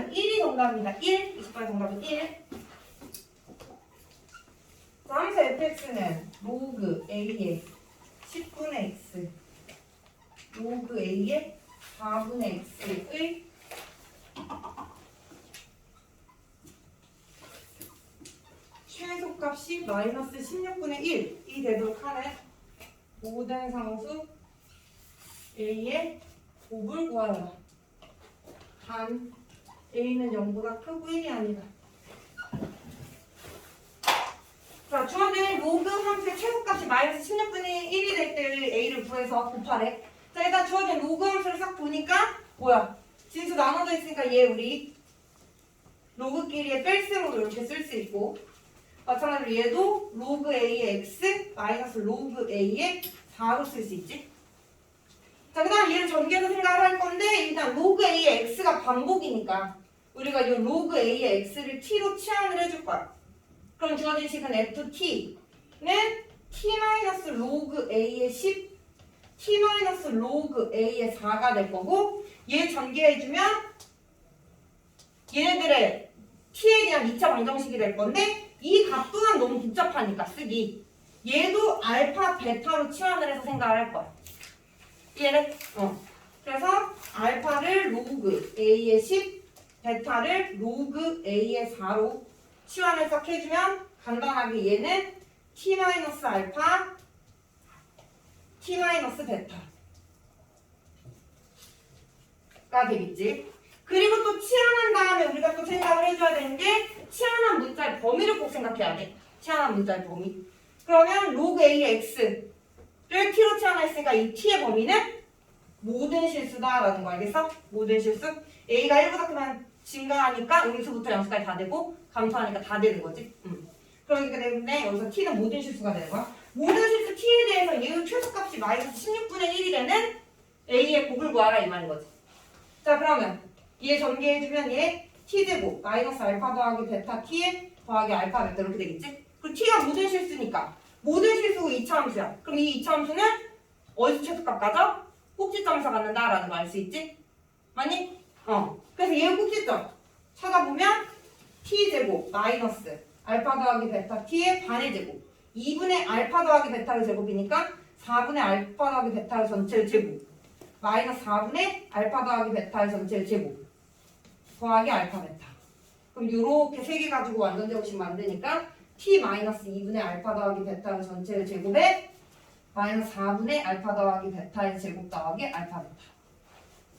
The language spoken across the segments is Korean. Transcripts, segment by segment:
그러면 1이 정답입니다. 1. 20번의 정답은 1. 자, 함수 fx는 로그 a의 10분의 x 로그 a의 4분의 x의 최소값이 마이너스 16분의 1이 되도록 하는 모든 상수 a의 곱을 구하라. 단 a는 0보다 크고 1이 아니다. 자, 주어진 로그 함수의 최소값이 마이너스 16분의 1이 될 때를 a를 구해서 곱하래. 자, 일단 주어진 로그 함수를 싹 보니까 뭐야? 진수 나눠져 있으니까 얘 우리 로그끼리의 뺄셈으로 이렇게 쓸 수 있고 마찬가지로 얘도 로그 a의 x 마이너스 로그 a의 4로 쓸 수 있지. 자, 그 다음 얘를 전개해서 생각을 할 건데 일단 로그 a의 x가 반복이니까 우리가 이 로그 a의 x를 t로 치환을 해줄 거야. 그럼 주어진 식은 ft는 t 로그 a의 10 t 로그 a의 4가 될 거고 얘 전개해주면 얘네들의 t에 대한 2차 방정식이 될 건데 이 값 또한 너무 복잡하니까 쓰기 얘도 알파 베타로 치환을 해서 생각을 할 거야 얘를 어 그래서 알파를 로그 a의 10 베타를 로그 a의 4로 치환을 싹 해주면 간단하게 얘는 t 마이너스 알파 t 마이너스 베타가 되겠지. 그리고 또 치환한 다음에 우리가 또 생각을 해줘야 되는 게 치환한 문자의 범위를 꼭 생각해야 돼. 치환한 문자의 범위. 그러면 로그 a x 를 t로 치환했으니까 이 t의 범위는 모든 실수다라는 거 알겠어? 모든 실수. a가 1보다 크면 증가하니까 음수부터 양수까지 다 되고 감소하니까 다 되는 거지. 음. 그러기 때문에 여기서 t는 모든 실수가 되는 거야. 모든 실수 t에 대해서 얘의 최소값이 마이너스 16분의 1이 되는 a의 곱을 구하라 이 말인 거지. 자 그러면 얘 전개해주면 얘 t제곱 마이너스 알파 더하기 베타 t에 더하기 알파 베타 이렇게 되겠지? 그 t가 모든 실수니까 모든 실수가 2차 함수야. 그럼 이 2차 함수는 어디서 최소값 가져? 꼭지점에서 갖는다라는 거 알 수 있지? 맞니? 어. 그래서 얘의 꼭지점 찾아보면 t제곱 마이너스 알파 더하기 베타 t의 반의 제곱 2분의 알파 더하기 베타의 제곱이니까 4분의 알파 더하기 베타의 전체의 제곱 마이너스 4분의 알파 더하기 베타의 전체의 제곱 더하기 알파 베타 그럼 이렇게 세 개 가지고 완전 제곱식 만드니까 t 마이너스 2분의 알파 더하기 베타의 전체의 제곱에 마이너스 4분의 알파 더하기 베타의 제곱 더하기 알파 베타.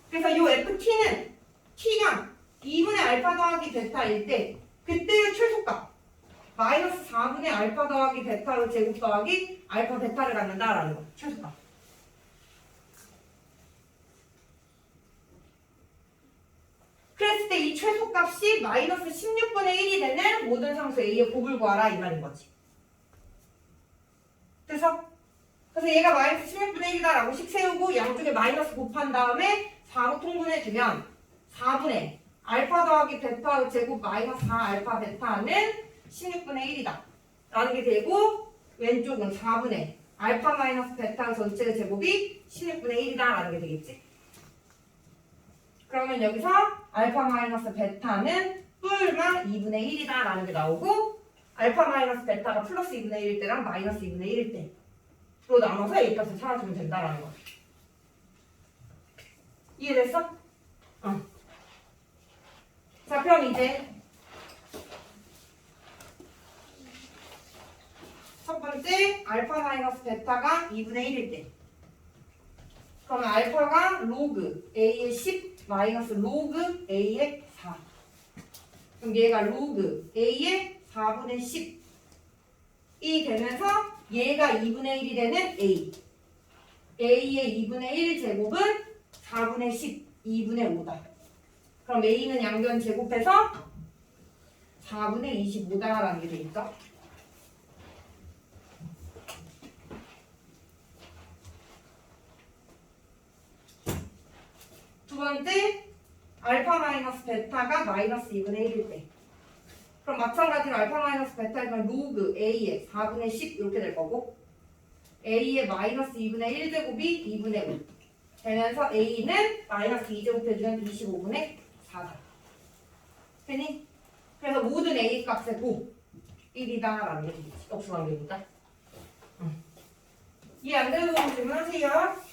그래서 이 ft는 t가 2분의 알파 더하기 베타일 때 그때의 최소값 마이너스 4분의 알파 더하기 베타의 제곱 더하기 알파 베타를 갖는다라는 거 최소값 그랬을 때 이 최소값이 마이너스 16분의 1이 되는 모든 상수 A의 곱을 구하라 이 말인 거지. 그래서 그래서 얘가 마이너스 16분의 1이다라고 식 세우고 양쪽에 마이너스 곱한 다음에 4로 통분해주면 4분의 알파 더하기 베타 제곱 마이너스 4 알파 베타는 16분의 1이다. 라는 게 되고 왼쪽은 4분의 알파 마이너스 베타 전체의 제곱이 16분의 1이다 라는 게 되겠지. 그러면 여기서 알파 마이너스 베타는 뿔마 2분의 1이다 라는 게 나오고 알파 마이너스 베타가 플러스 2분의 1일 때랑 마이너스 2분의 1일 때로 나눠서 A 값을 찾아주면 된다라는 거야 이해됐어? 어. 자 그럼 이제 첫 번째 알파 마이너스 베타가 2분의 1일 때 그러면 알파가 로그 a의 10 마이너스 로그 a의 4 그럼 얘가 로그 a의 4분의 10이 되면서 얘가 2분의 1이 되는 a. a의 2분의 1 제곱은 4분의 10 2분의 5다. 그럼 a는 양변 제곱해서 4분의 25다라는 게 되겠죠 두 번째 알파 마이너스 베타가 마이너스 2분의 1일 때 그럼 마찬가지로 알파 마이너스 베타가 로그 a의 4분의 10 이렇게 될 거고 a의 마이너스 2분의 1 제곱이 2분의 5 되면서 a는 마이너스 2제곱 해주면 25분의 4다 되니? 그래서 모든 A 값의 고 1이다 라는 얘기지. 역수 관계니까. 응. 이해 안 되는 거 질문하세요.